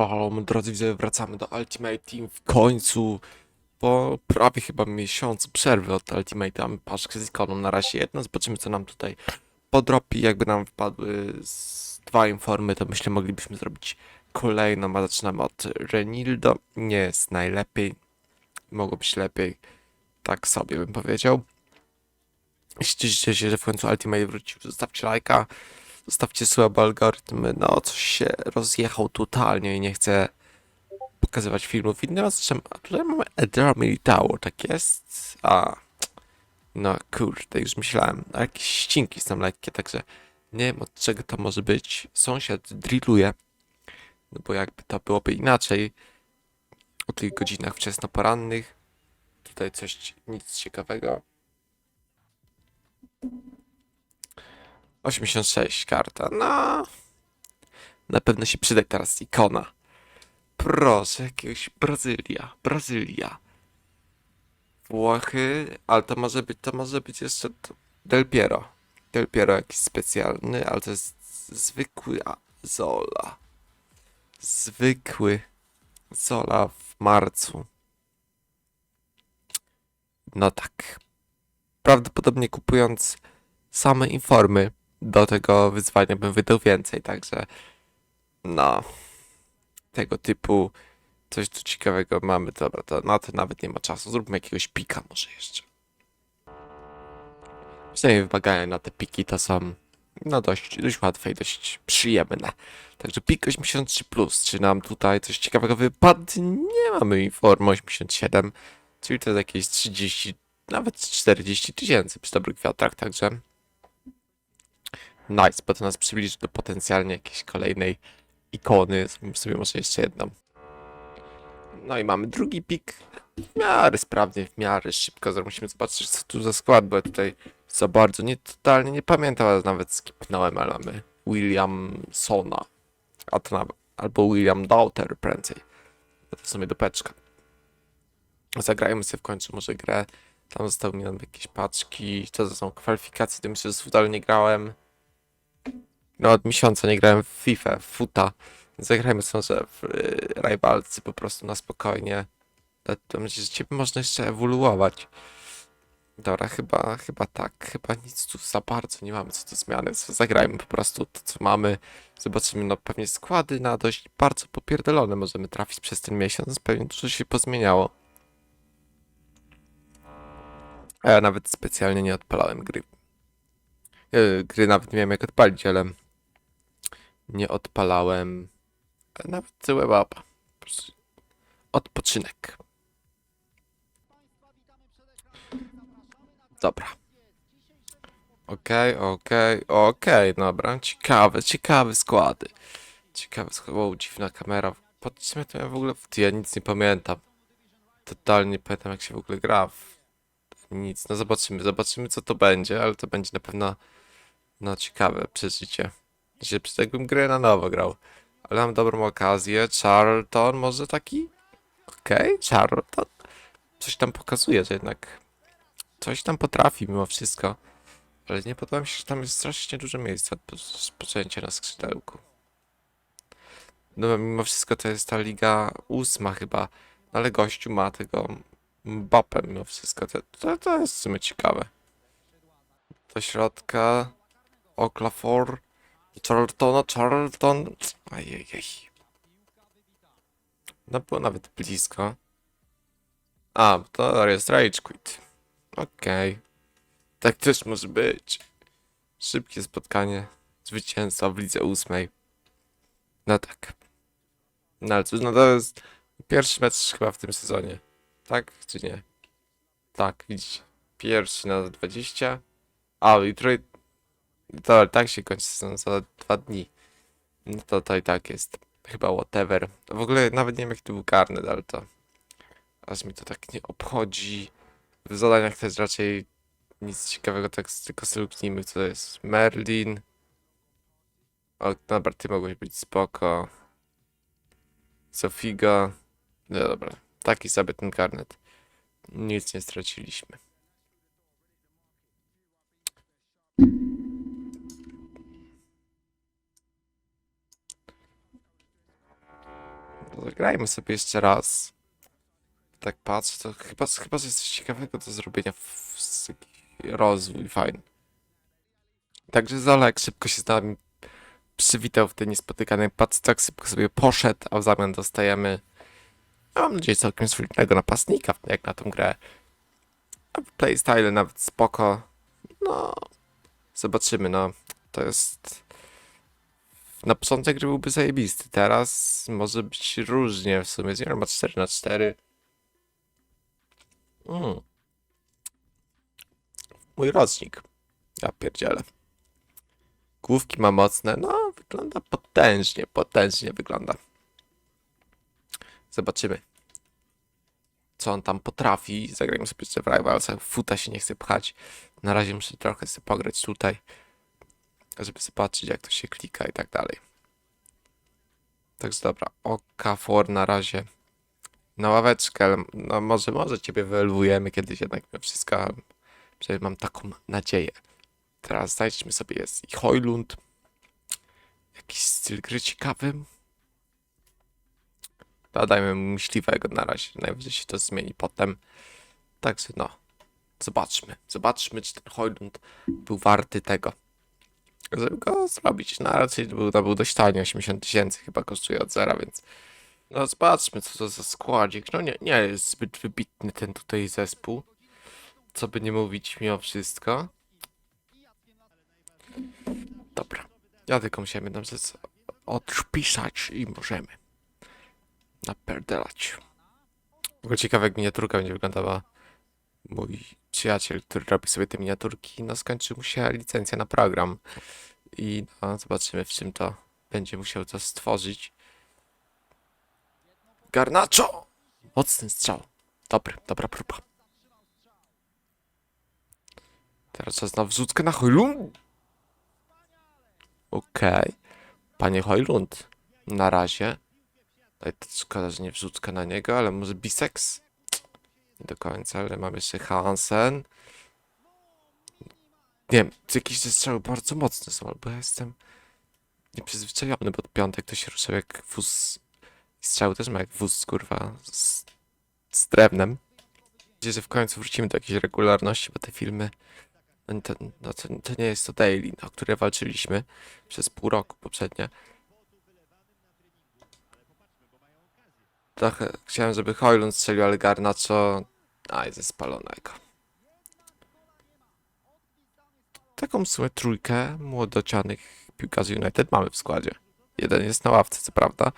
O, moi drodzy widzowie, wracamy do Ultimate Team w końcu. Po prawie chyba miesiącu przerwy od Ultimate. Mamy paczkę z ikoną na razie jedno. Zobaczymy, co nam tutaj podrobi. Jakby nam wpadły z dwa informy, to myślę, moglibyśmy zrobić kolejną. A zaczynamy od Renildo. Nie jest najlepiej. Mogło być lepiej. Tak sobie bym powiedział. Jeśli cieszycie się, że w końcu Ultimate wrócił, zostawcie lajka. Zostawcie słabe algorytmy. No, coś się rozjechał totalnie i nie chcę pokazywać filmów innym. A tutaj mamy Edra Militao, tak jest? A, no kurde, już myślałem. A jakieś ścinki są lekkie, także nie wiem od czego to może być. Sąsiad drilluje, no bo jakby to byłoby inaczej o tych godzinach wczesnoporannych. Tutaj coś, nic ciekawego. 86 karta. No. Na pewno się przyda teraz ikona. Proszę, jakiegoś Brazylia. Brazylia. Włochy, ale to może być, to może być jeszcze Del Piero. Del Piero jakiś specjalny, ale to jest zwykły Zola. Zwykły Zola w marcu. No tak. Prawdopodobnie kupując same informy do tego wyzwania bym wydał więcej, także no tego typu coś tu ciekawego mamy, dobra, to na to nawet nie ma czasu, zróbmy jakiegoś pika może jeszcze. Przynajmniej wymagania na te piki to są no dość, dość łatwe i dość przyjemne. Także pik 83+, plus, czy nam tutaj coś ciekawego wypadnie? Nie mamy informu 87, czyli to jest jakieś 30, nawet 40 tysięcy przy dobrych wiatrach, także Nice, bo to nas przybliży do potencjalnie jakiejś kolejnej ikony. Zrobimy sobie może jeszcze jedną. No i mamy drugi pik. W miarę sprawnie, w miarę szybko. Zaraz musimy zobaczyć, co tu za skład, bo ja tutaj za bardzo nie totalnie nie pamiętam, ale nawet skipnąłem, ale mamy Williamsona. A to nawet, albo William Daughter prędzej. No to w sumie dupeczka. Zagrajmy sobie w końcu może grę. Tam zostały mi jakieś paczki. To są kwalifikacje, to myślę, że Fudal nie grałem. No od miesiąca nie grałem w FIFA, w futa. Zagrajmy może w y, po prostu na spokojnie. To- będzie, że ciebie można jeszcze ewoluować. Dobra, chyba, chyba tak. Chyba nic tu za bardzo nie mamy co do zmiany. Zagrajmy po prostu to, co mamy. Zobaczymy, no pewnie składy na dość bardzo popierdolone możemy trafić przez ten miesiąc. Pewnie dużo się pozmieniało. A ja nawet specjalnie nie odpalałem gry. E, Gry nawet wiem jak odpalić, ale nie odpalałem nawet. Po prostu Odpoczynek. Dobra. Okej, okej, okej, dobra. Ciekawe, ciekawe składy. Ciekawe składy. Wow, dziwna kamera. Po ja to miałem w ogóle... Ja nic nie pamiętam. Totalnie nie pamiętam jak się w ogóle gra. Nic, no zobaczymy, zobaczymy co to będzie, ale to będzie na pewno no ciekawe przeżycie. Przy jakbym grę na nowo grał. Ale mam dobrą okazję. Charlton może taki? Okej, Charlton. Coś tam pokazuje, że jednak coś tam potrafi mimo wszystko. Ale nie podoba mi się, że tam jest strasznie dużo miejsca do spoczęcia na skrzydełku. No mimo wszystko to jest ta liga ósma chyba. No, ale gościu ma tego Mbappé mimo wszystko. To, to, to jest w sumie ciekawe. Do środka. Oklafor. Charltona, Charlton. Ajajaj. No było nawet blisko. A, to jest Rage Quit. Okej. Tak też może być. Szybkie spotkanie. Zwycięstwa w lidze ósmej. No tak. No ale cóż, no to jest pierwszy mecz chyba w tym sezonie. Tak czy nie? Tak, widzicie. Pierwszy na 20. A, jutro to tak się kończy sezon za dwa dni. No to to i tak jest. Chyba whatever. W ogóle nawet nie wiem jaki to był karnet, ale to aż mi to tak nie obchodzi. W zadaniach jest raczej nic ciekawego, tak tylko sobie luknijmy, co to jest. Merlin. O, dobra, ty mogłeś być spoko. Sofiga. No dobra, taki sobie ten karnet. Nic nie straciliśmy. Zagrajmy sobie jeszcze raz. Tak patrzę, to chyba, chyba jest coś ciekawego do zrobienia. W, rozwój fajny. Także Zolek szybko się z nami przywitał w tej niespotykanej patrz, tak szybko sobie poszedł, a w zamian dostajemy ja mam nadzieję całkiem solidnego napastnika, jak na tą grę. A playstyle nawet spoko. No, zobaczymy, no. To jest... Na początek gry byłby zajebisty. Teraz może być różnie w sumie. Zmiana ma 4 na 4 mm. Mój rocznik. Ja pierdzielę. Główki ma mocne. No, wygląda potężnie, potężnie wygląda. Zobaczymy. Co on tam potrafi. Zagrajmy sobie jeszcze w Rivalsach. Futa się nie chce pchać. Na razie muszę trochę sobie pograć tutaj. Żeby zobaczyć jak to się klika i tak dalej. Także dobra. Okafor na razie. Na ławeczkę. No może, może ciebie wyelwujemy kiedyś jednak mimo wszystko. Przynajmniej mam taką nadzieję. Teraz znajdźmy sobie jest i Hojlund. Jakiś styl gry ciekawy. Dodajmy mu myśliwego na razie. Najwyżej się to zmieni potem. Także no. Zobaczmy. Zobaczmy, czy ten Hojlund był warty tego. Żeby go zrobić. No raczej był, to był dość tani. 80 tysięcy chyba kosztuje od zera, więc. No zobaczmy, co to za składzik. No nie, nie jest zbyt wybitny ten tutaj zespół. Co by nie mówić mimo wszystko. Dobra. Ja tylko musiałem jedną rzecz odpisać i możemy napierdelać. W ogóle ciekawe jak miniaturka będzie wyglądała. Mój przyjaciel, który robi sobie te miniaturki, no skończył mu się licencja na program. I no, zobaczymy w czym to będzie musiał to stworzyć. Garnaczo! Mocny strzał. Dobry, dobra próba. Teraz czas na wrzutkę na Hojlund. Okej. Panie Hojlund, na razie. Szkoda, że nie wrzutka na niego, ale może Bisex? Nie do końca, ale mamy jeszcze Hansen. Nie wiem, jakieś te strzały bardzo mocne są, albo ja jestem nieprzyzwyczajony, bo piątek to się ruszał jak wóz. Strzały też ma jak wóz, kurwa, z, z drewnem. Mam że w końcu wrócimy do jakiejś regularności, bo te filmy, no to, no to, to nie jest to daily, o które walczyliśmy przez pół roku poprzednio. Trochę chciałem, żeby Hojlund strzelił, ale Garnacho... Aj, ze spalonego. Taką w sumie trójkę młodocianych piłkarzy United mamy w składzie. Jeden jest na ławce, co prawda,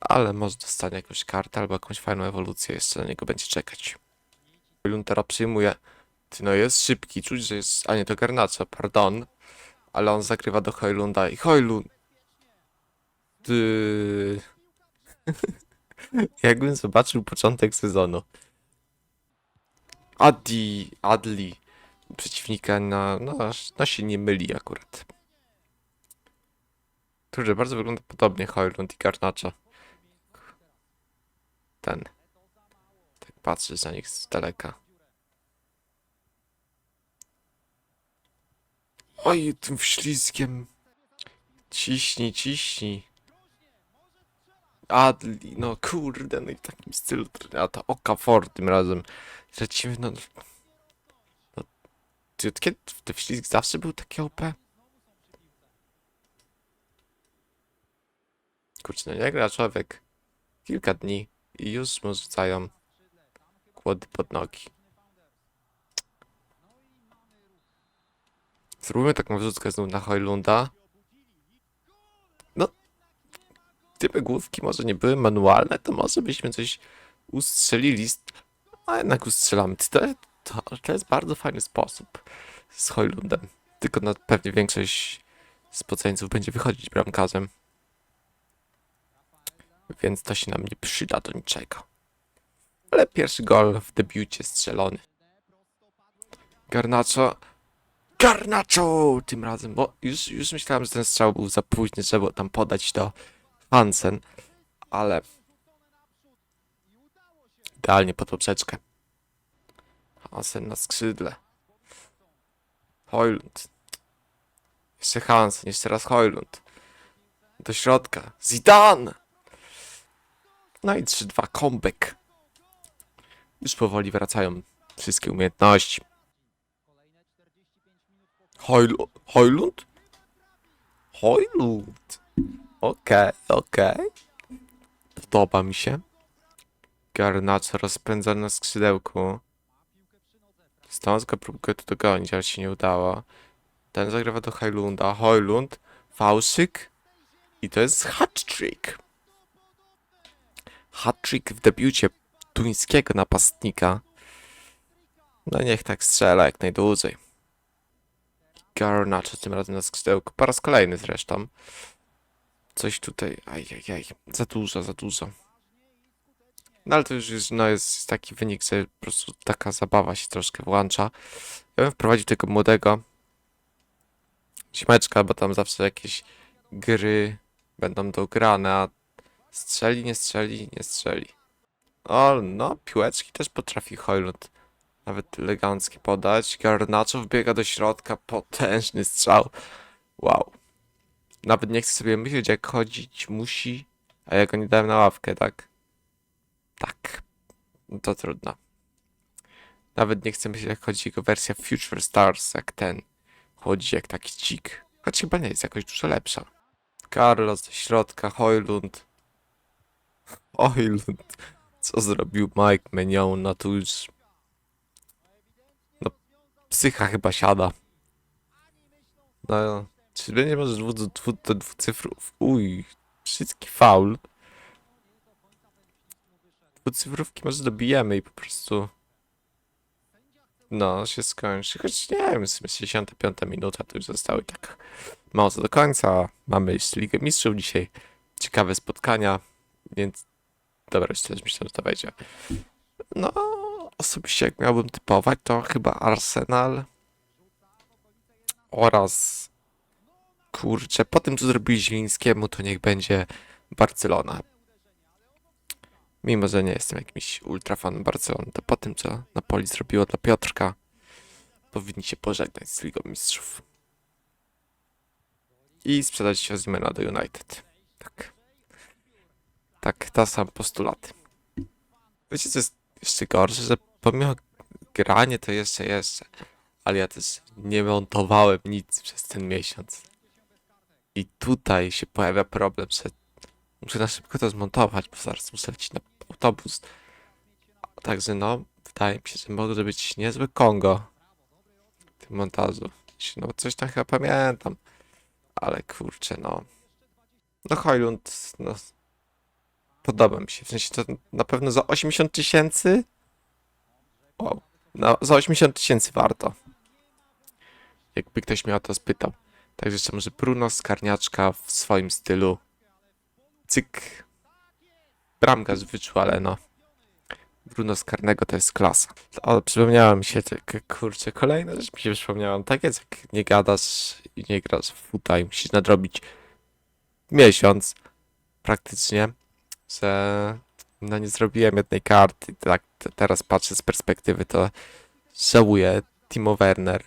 ale może dostanie jakąś kartę albo jakąś fajną ewolucję, jeszcze na niego będzie czekać. Hojlund teraz przyjmuje. Ty no jest szybki, czuć, że jest... A nie, to Garnacho, pardon. Ale on zakrywa do Hojlunda i Hojlund... Ty... Jakbym zobaczył początek sezonu. Adi, Adli, przeciwnika, no, no, no się nie myli akurat. Który bardzo wygląda podobnie Hojlund i Garnacza. Ten. Tak patrzy za nich z daleka. Oj, tym ślizgiem. Ciśnij, ciśnij. Adli, no kurde, no i w takim stylu, a to Okafor tym razem. Lecimy, no... no ty od kiedy ten wślizg zawsze był taki OP? Kurczę, no nie gra człowiek kilka dni i już mu rzucają kłody pod nogi. Zróbmy taką wrzutkę znów na Hojlunda. Gdyby główki może nie były manualne, to może byśmy coś ustrzelili, a jednak ustrzelamy. To, to, to jest bardzo fajny sposób z Hojlundem. Tylko na pewnie większość spoceńców będzie wychodzić bramkarzem. Więc to się nam nie przyda do niczego. Ale pierwszy gol w debiucie strzelony. Garnacho. Garnacho! Tym razem, bo już, już myślałem, że ten strzał był za późny, żeby tam podać do Hansen, ale idealnie pod poprzeczkę. Hansen na skrzydle. Hojlund. Jeszcze Hansen, jeszcze raz Hojlund. Do środka. Zidane! No i 3-2 comeback. Już powoli wracają wszystkie umiejętności. Hojlu- Hojlund? Hojlund. Okej, okej. Podoba mi się. Garnacho rozpędzony na skrzydełku. Stąska próbuje to dogonić, ale się nie udało. Ten zagrywa do Hojlunda. Hojlund, fałszyk i to jest hat-trick. Hat-trick w debiucie duńskiego napastnika. No niech tak strzela jak najdłużej. Garnacho tym razem na skrzydełku. Po raz kolejny zresztą. Coś tutaj, ajajaj, za dużo, za dużo. No ale to już jest, no jest taki wynik, że po prostu taka zabawa się troszkę włącza. Ja bym wprowadził tego młodego Śmeczka, bo tam zawsze jakieś gry będą dograne, a strzeli, nie strzeli, nie strzeli. O, no, piłeczki też potrafi Hojlund nawet elegancki podać. Garnacho wbiega do środka, potężny strzał. Wow. Nawet nie chcę sobie myśleć, jak chodzić musi, a ja go nie dałem na ławkę, tak? Tak. To trudno. Nawet nie chcę myśleć, jak chodzi jego wersja Future Stars, jak ten. Chodzi jak taki dzik. Choć chyba nie jest jakoś dużo lepsza. Carlos do środka, Hojlund. Hojlund. Co zrobił Mike Menion? No tu już... No, psycha chyba siada. No, czy nie może dwu, dwu, do dwucyfrów? Uj, wszystki faul. Dwucyfrówki może dobijemy i po prostu... No, się skończy. Choć nie wiem, w sumie 65 minuta to już zostały tak mało co do końca. Mamy jeszcze Ligę Mistrzów dzisiaj. Ciekawe spotkania, więc dobra, jeszcze też myślę, że to wejdzie. No, osobiście jak miałbym typować, to chyba Arsenal oraz kurczę, po tym co zrobili Zielińskiemu, to niech będzie Barcelona. Mimo, że nie jestem jakimś ultrafanem Barcelony, to po tym, co Napoli zrobiło dla Piotrka, powinni się pożegnać z Ligą Mistrzów. I sprzedać się Zimena do United. Tak. Tak, ta sam postulaty. Wiecie, co jest jeszcze gorsze, że pomimo granie to jeszcze, jeszcze, ale ja też nie montowałem nic przez ten miesiąc. I tutaj się pojawia problem, że muszę na szybko to zmontować, bo zaraz muszę lecieć na autobus. Także no, wydaje mi się, że może być niezły Kongo w tym montażu. No coś tam chyba pamiętam. Ale kurczę, no. No Hojlund, no. Podoba mi się. W sensie to na pewno za 80 tysięcy. Wow. No, za 80 tysięcy warto. Jakby ktoś mnie o to spytał. Także jeszcze może Bruno Skarniaczka w swoim stylu. Cyk. Bramkarz wyczuł, ale no. Bruno Skarnego to jest klasa. O, przypomniała mi się, tak, kurczę, kolejna rzecz mi się przypomniała. Tak jest, jak nie gadasz i nie grasz w futa i musisz nadrobić miesiąc praktycznie, że no nie zrobiłem jednej karty. Tak te- teraz patrzę z perspektywy, to żałuję Timo Werner,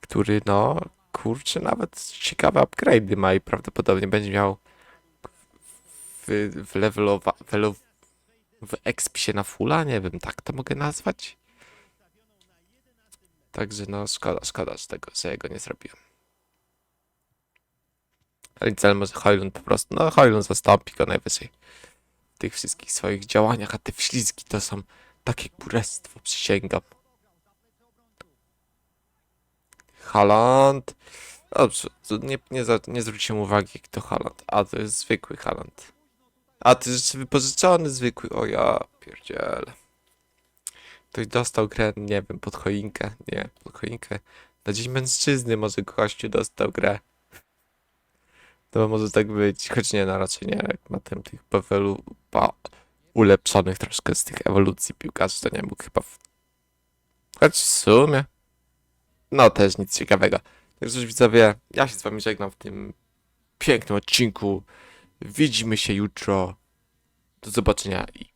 który no, kurczę, nawet ciekawe upgrade'y ma i prawdopodobnie będzie miał w, w levelowa, welo, w expisie na fulla, nie wiem, tak to mogę nazwać. Także no, szkoda, szkoda że tego, że jego nie zrobiłem. Cel może Hojlund po prostu, no Hojlund zastąpi go najwyżej w tych wszystkich swoich działaniach, a te wślizgi to są takie kurestwo, przysięgam. Haaland. Dobrze, nie, nie, nie zwróciłem uwagi, jak to Haaland. A, to jest zwykły Haaland. A, to jest wypożyczony zwykły. O ja, pierdziele. Ktoś dostał grę, nie wiem, pod choinkę. Nie, pod choinkę. Na Dzień Mężczyzny może gościu dostał grę. To może tak być, choć nie, no raczej nie. Jak ma tym tych powelu, pa, ulepszonych troszkę z tych ewolucji piłkarzy, to nie mógł chyba w... Choć w sumie... No, też nic ciekawego. Także już widzowie, ja się z wami żegnam w tym pięknym odcinku. Widzimy się jutro. Do zobaczenia i